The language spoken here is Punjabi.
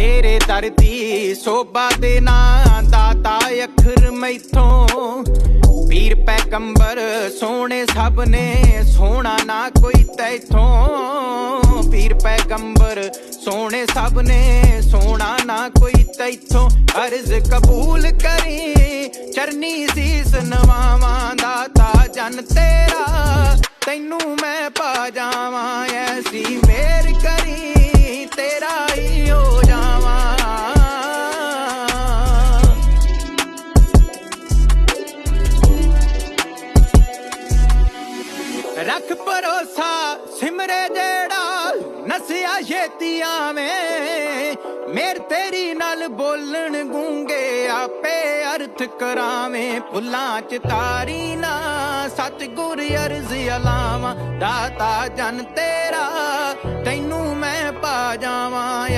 ਤੇਰੇ ਧਰਤੀ ਸੋਭਾ ਦੇ ਨਾਂ ਦਾਤਾ ਅਖਰ ਮੈਥੋਂ। ਪੀਰ ਪੈਗੰਬਰ ਸੋਹਣੇ ਸਭ ਨੇ, ਸੋਹਣਾ ਨਾ ਕੋਈ ਤੈਥੋਂ। ਪੀਰ ਪੈਗੰਬਰ ਸੋਹਣੇ ਸਭ ਨੇ, ਸੋਹਣਾ ਨਾ ਕੋਈ ਤੈਥੋਂ। ਅਰਜ਼ ਕਬੂਲ ਕਰੀ, ਚਰਨੀ ਸੀਸ ਨਵਾਵਾਂ ਦਾਤਾ ਜਨ ਤੇਰਾ। ਤੈਨੂੰ ਮੈਂ ਪਾ ਜਾਵਾਂ, ਐਸੀ ਮੇਰ ਕਰ। ਰੱਖ ਭਰੋਸਾ ਸਿਮਰੇ ਜਿਹੜਾ, ਨਸਿਆ ਛੇਤੀ ਆਵੇਂ। ਮੇਰ ਤੇਰੀ ਨਾਲ ਬੋਲਣ ਗੂੰਗੇ, ਆਪੇ ਅਰਥ ਕਰਾਵੇਂ। ਫੁੱਲਾਂ ਚ ਤਾਰੀ ਨਾ, ਸਤਿਗੁਰ ਅਰਜ਼ ਅਲਾਵਾਂ। ਦਾਤਾ ਜਨ ਤੇਰਾ, ਤੈਨੂੰ ਮੈਂ ਪਾ ਜਾਵਾਂ।